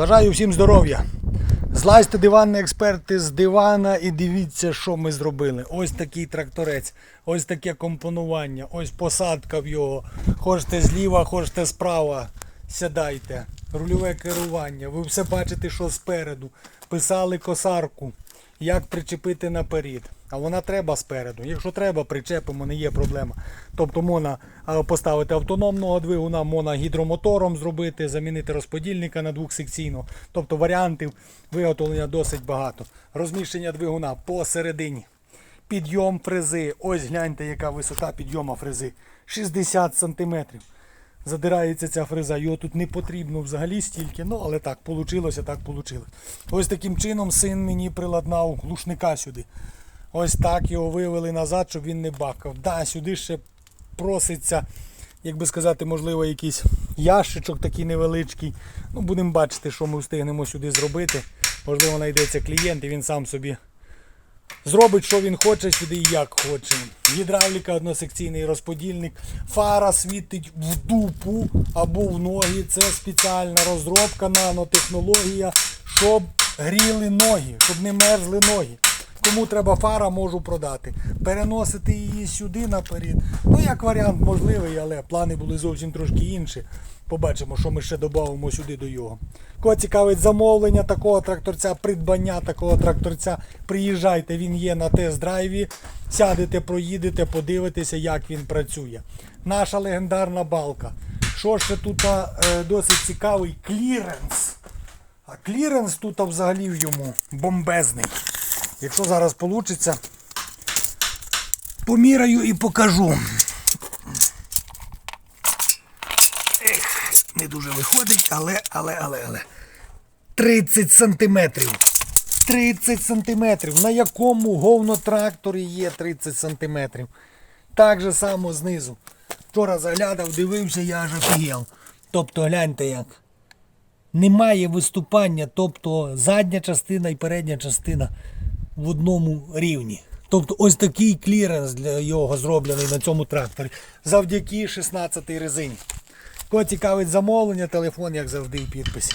Бажаю всім здоров'я. Злазьте диванні експерти з дивана і дивіться, що ми зробили. Ось такий тракторець, ось таке компонування, ось посадка в його. Хочете зліва, хочете справа. Сядайте. Рульове керування. Ви все бачите, що спереду. Писали косарку. Як причепити наперед. А вона треба спереду. Якщо треба, причепимо, не є проблема. Тобто можна поставити автономного двигуна, можна гідромотором зробити, замінити розподільника на двохсекційного. Тобто варіантів виготовлення досить багато. Розміщення двигуна посередині. Підйом фрези. Ось гляньте, яка висота підйому фрези. 60 см. Задирається ця фреза, його тут не потрібно взагалі стільки, ну але так вийшло, так вийшло. Ось таким чином син мені приладнав глушника сюди. Ось так його вивели назад, щоб він не бакав. Да, сюди ще проситься, як би сказати, можливо, якийсь ящичок такий невеличкий. Ну, будемо бачити, що ми встигнемо сюди зробити. Можливо, знайдеться клієнт і він сам собі зробить, що він хоче сюди і як хоче. Гідравліка, односекційний розподільник, фара світить в дупу або в ноги. Це спеціальна розробка, нанотехнологія, щоб гріли ноги, щоб не мерзли ноги. Кому треба фара, можу продати. Переносити її сюди наперед. Ну, як варіант можливий, але плани були зовсім трошки інші. Побачимо, що ми ще додамо сюди до його. Кого цікавить замовлення такого тракторця, придбання такого тракторця, приїжджайте, він є на тест-драйві. Сядете, проїдете, подивитеся, як він працює. Наша легендарна балка. Що ще тут е, досить цікавий кліренс. А кліренс тут взагалі в йому бомбезний. Якщо зараз вийде, поміряю і покажу. Ех, не дуже виходить, але, але, але, але. 30 сантиметрів. 30 сантиметрів. На якому говнотракторі є 30 сантиметрів? Так же само знизу. Вчора заглядав, дивився, я аж офігел. Тобто гляньте як. Немає виступання, тобто задня частина і передня частина в одному рівні. Тобто ось такий кліренс для його зроблений на цьому тракторі. Завдяки 16-й резині. Кого цікавить замовлення, телефон, як завжди, в підписі.